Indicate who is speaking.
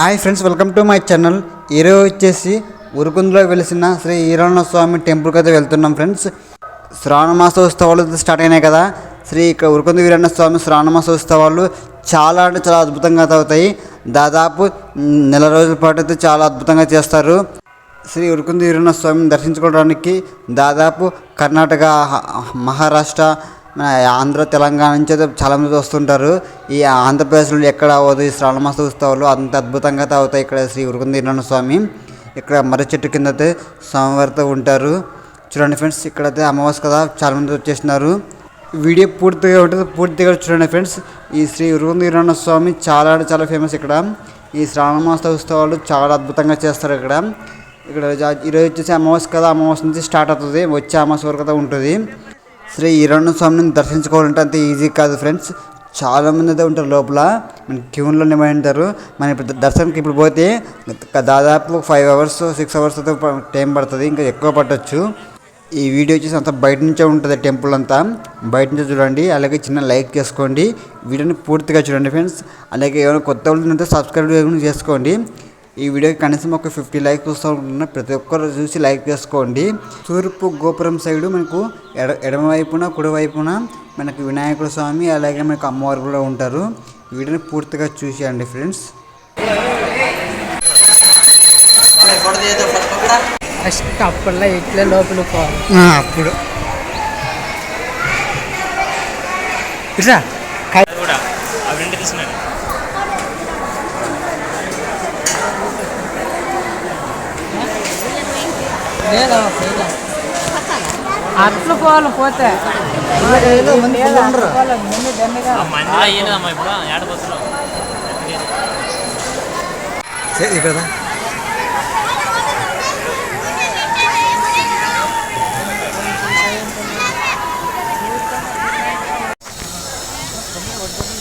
Speaker 1: Hi friends welcome to my channel. ఈరోజు వచ్చేసి ఉరుకుందులో వెలిసిన శ్రీ ఈరణ స్వామి టెంపుల్కి అయితే వెళ్తున్నాం ఫ్రెండ్స్. శ్రావణమాస ఉత్సవాలు స్టార్ట్ అయినాయి కదా. శ్రీ ఇక్కడ ఉరుకుంది వీరన్న స్వామి శ్రావణమాస ఉత్సవాలు చాలా అంటే చాలా అద్భుతంగా అవుతాయి. దాదాపు నెల రోజుల పాటు అయితే చాలా అద్భుతంగా చేస్తారు. శ్రీ ఉరుకుంది వీరన్న స్వామిని దర్శించుకోవడానికి దాదాపు కర్ణాటక మహారాష్ట్ర ఆంధ్ర తెలంగాణ నుంచి అయితే చాలా మంది వస్తుంటారు. ఈ ఆంధ్రప్రదేశ్లో ఎక్కడ అవ్వదు ఈ శ్రావణమాస ఉత్సవాలు అంత అద్భుతంగా అవుతాయి ఇక్కడ శ్రీ ఉరుకుందీరణ స్వామి ఇక్కడ మర్రి చెట్టు కింద అయితే స్వామివారితో ఉంటారు. చూడండి ఫ్రెండ్స్ ఇక్కడైతే అమావాస్య కదా చాలామంది వచ్చేసినారు వీడియో పూర్తిగా ఉంటుంది పూర్తిగా చూడండి ఫ్రెండ్స్. ఈ శ్రీ ఉరుకుందీరణ స్వామి చాలా అంటే చాలా ఫేమస్ ఇక్కడ. ఈ శ్రావణ మాస ఉత్సవాలు చాలా అద్భుతంగా చేస్తారు ఇక్కడ. ఇక్కడ ఈరోజు వచ్చేసి అమావాస్య కదా అమావాస్య నుంచి స్టార్ట్ అవుతుంది. వచ్చే అమావాస్య వరకు అయితే ఉంటుంది. శ్రీ ఈరಣ್ణ స్వామిని దర్శించుకోవాలంటే అంత ఈజీ కాదు ఫ్రెండ్స్. చాలామంది అయితే ఉంటారు లోపల. మన క్యూన్లో ఉంటారు. మన ఇప్పుడు దర్శనంకి ఇప్పుడు పోతే దాదాపు ఫైవ్ అవర్స్ సిక్స్ అవర్స్ అయితే టైం పడుతుంది. ఇంకా ఎక్కువ పట్టవచ్చు ఈ వీడియో వచ్చేసి అంతా బయట నుంచే ఉంటుంది టెంపుల్ అంతా. బయట నుంచే చూడండి. అలాగే చిన్న లైక్ చేసుకోండి. వీడియోని పూర్తిగా చూడండి ఫ్రెండ్స్. అలాగే ఏమైనా కొత్త వాళ్ళు సబ్స్క్రైబ్ చేసుకోండి. ఈ వీడియోకి కనీసం ఒక ఫిఫ్టీ లైక్స్ వస్తూ ఉంటున్నా ప్రతి ఒక్కరు చూసి లైక్ చేసుకోండి. తూర్పు గోపురం సైడు మనకు ఎడ ఎడమ వైపున కుడి వైపున మనకు వినాయకుడు స్వామి అలాగే మనకు అమ్మవారు కూడా ఉంటారు. ఈ వీడియోని పూర్తిగా చూసేయండి ఫ్రెండ్స్.
Speaker 2: ఫస్ట్ అప్పట్లో ఇట్లే లోపల
Speaker 1: అప్పుడు. ఇట్లా.
Speaker 3: కూడా అవి రెండు తీసుకున్నాను
Speaker 2: అట్లు పోవాలి పోతే
Speaker 3: సరే కదా
Speaker 1: Gracias.